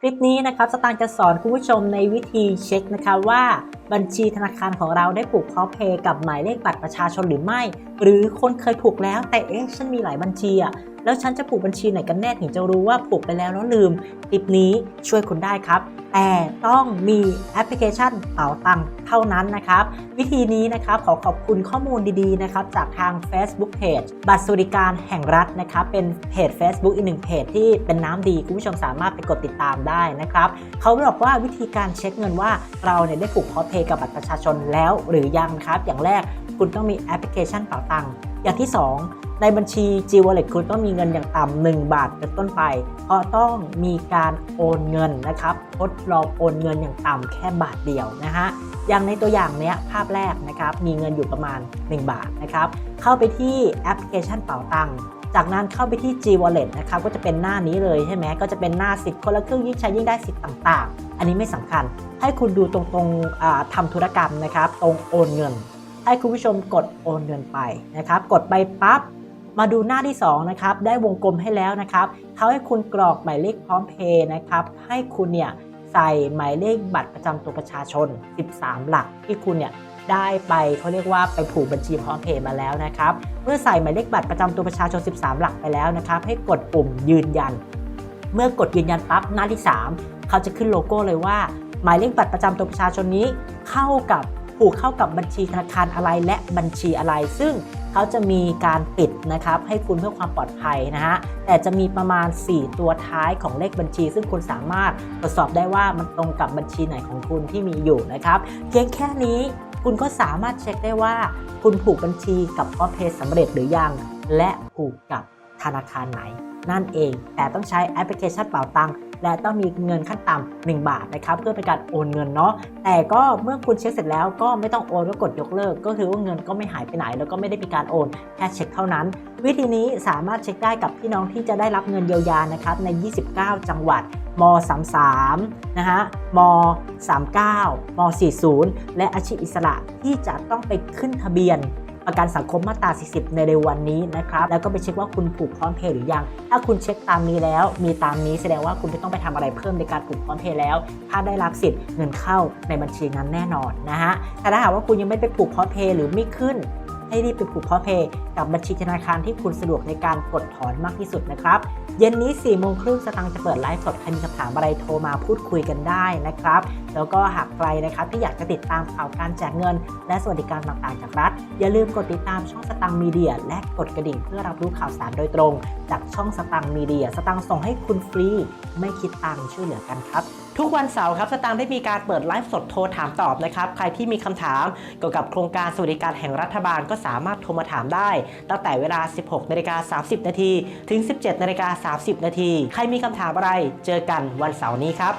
คลิปนี้นะครับสตางค์จะสอนคุณผู้ชมในวิธีเช็คนะคะว่าบัญชีธนาคารของเราได้ผูกพร้อมเพย์กับหมายเลขบัตรประชาชนหรือไม่ หรือคนเคยผูกแล้วแต่เอ๊ะฉันมีหลายบัญชีอะ แล้วฉันจะผูกบัญชีไหนกันแน่ถึงจะรู้ว่าผูกไปแล้วแล้วลืมคลิปนี้ช่วยคุณได้ครับ แต่ต้องมีแอปพลิเคชันเป๋าตังค์เท่านั้นนะครับ วิธีนี้นะครับขอขอบคุณข้อมูลดีๆนะครับจากทาง Facebook Page บัตรสวัสดิการแห่งรัฐนะครับเป็นเพจ Facebook อีกหนึ่งเพจที่เป็นน้ำดีคุณผู้ชมสามารถไปกดติดตามได้นะครับเขาบอกว่าวิธีการเช็คเงินว่าเราเนี่ยได้ผูกพร้อเพย์กับบัตรประชาชนแล้วหรือยังครับ อย่างแรกคุณต้องมีแอปพลิเคชันเป๋าตังค์ อย่างที่ 2 ในบัญชี G Wallet คุณต้องมีเงินอย่างต่ำ1บาทเป็นต้นไป เพราะต้องมีการโอนเงินนะครับทดลองโอนเงินอย่างต่ำแค่บาทเดียวนะฮะอย่างในตัวอย่างเนี้ยภาพแรกนะครับมีเงินอยู่ประมาณ 1 บาทนะครับเข้าไปที่แอปพลิเคชันเป๋าตังค์จากนั้นเข้าไปที่ G Wallet นะครับก็จะเป็นหน้านี้เลยใช่ไหมก็จะเป็นหน้าสิทธิ์คนละครึ่งยิ่งใช้ยิ่งได้สิทธิ์ต่าง ๆ อันนี้ไม่สำคัญ ให้คุณดูตรงตรงๆอ่าทำธุรกรรมนะครับ ตรงโอนเงิน ให้คุณผู้ชมกดโอนเงินไปนะครับ กดไปปั๊บมาดูหน้าที่2นะครับได้วงกลมให้แล้วนะครับเขาให้คุณกรอกหมายเลขพร้อมเพย์นะครับ ให้คุณเนี่ยใส่หมายเลขบัตรประจำตัวประชาชน 13 หลักที่คุณเนี่ยได้ไปเขาเรียกว่าไปผูกบัญชีพร้อมเพย์มาแล้วนะครับ เมื่อใส่หมายเลขบัตรประจำตัวประชาชน 13 หลักไปแล้วนะครับ ให้กดปุ่มยืนยัน เมื่อกดยืนยันปั๊บหน้าที่ 3 เขาจะขึ้นโลโก้เลยว่า หมายเลขบัตรประจำตัวประชาชนนี้เข้ากับ ผูกเข้ากับบัญชีธนาคารอะไรและบัญชีอะไร ซึ่งเขาจะมีการปิดนะครับให้คุณเพื่อความปลอดภัยนะฮะแต่จะมีประมาณ 4 ตัวท้ายของเลขบัญชี ซึ่งคุณสามารถตรวจสอบได้ว่ามันตรงกับบัญชีไหนของคุณที่มีอยู่นะครับเพียงแค่นี้คุณก็สามารถเช็คได้ว่า คุณผูกบัญชีกับพอมเพย์สำเร็จหรือยัง และผูกกับธนาคารไหน นั่นเองแต่ต้องใช้แอปพลิเคชันเป๋าตังค์ และต้องมีเงินขั้นต่ำ1บาทนะครับเพื่อเป็นการโอนเงินเนาะแต่ก็เมื่อคุณเช็คเสร็จแล้วก็ไม่ต้องโอนก็กดยกเลิก ก็คือว่าเงินก็ไม่หายไปไหน แล้วก็ไม่ได้มีการโอนแค่เช็คเท่านั้น วิธีนี้สามารถเช็คได้กับพี่น้องที่จะได้รับเงินเยียวยานะครับใน 29 จังหวัดม 33 นะฮะ ม 39 ม 40 และอาชีพอิสระที่จะต้องไปขึ้นทะเบียน ประกันสังคมมาตรา 40 ในเร็ววันนี้นะครับ แล้วก็ไปเช็คว่าคุณผูกพร้อมเพย์หรือยัง ถ้าคุณเช็คตามนี้แล้ว มีตามนี้แสดงว่าคุณไม่ต้องไปทำอะไรเพิ่มในการผูกพร้อมเพย์แล้ว ถ้าได้รับสิทธิ์เงินเข้าในบัญชีนั้นแน่นอนนะฮะ แต่ถ้าหากว่าคุณยังไม่ไปผูกพร้อมเพย์หรือไม่ขึ้น ให้รีบไปผูกพร้อมเพย์กับบัญชีธนาคารที่คุณสะดวกในการกดถอนมากที่สุดนะครับเย็นนี้4ี่โมงครึ่งสตังค์จะเปิดไลฟ์สดใครมีคำถามอะไรโทรมาพูดคุยกันได้นะครับ แล้วก็หากใครนะครับที่อยากจะติดตามข่าวการแจกเงิน และสวัสดิการต่างๆจากรัฐ อย่าลืมกดติดตามช่องสตังค์มีเดีย และกดกระดิ่งเพื่อรับรู้ข่าวสารโดยตรง จากช่องสตังค์มีเดีย สตังค์ส่งให้คุณฟรี ไม่คิดตังค์ช่วยเหลือกันครับ ทุกวันเสาร์ครับสตางค์ได้มีการเปิดไลฟ์สดโทรถามตอบนะครับใครที่มีคำถามเกี่ยวกับโครงการสวัสดิการแห่งรัฐบาลก็สามารถโทรมาถามได้ ตั้งแต่เวลา 16นาฬิกา30นาทีถึง 17นาฬิกา30นาทีใครมีคำถามอะไรเจอกันวันเสาร์นี้ครับ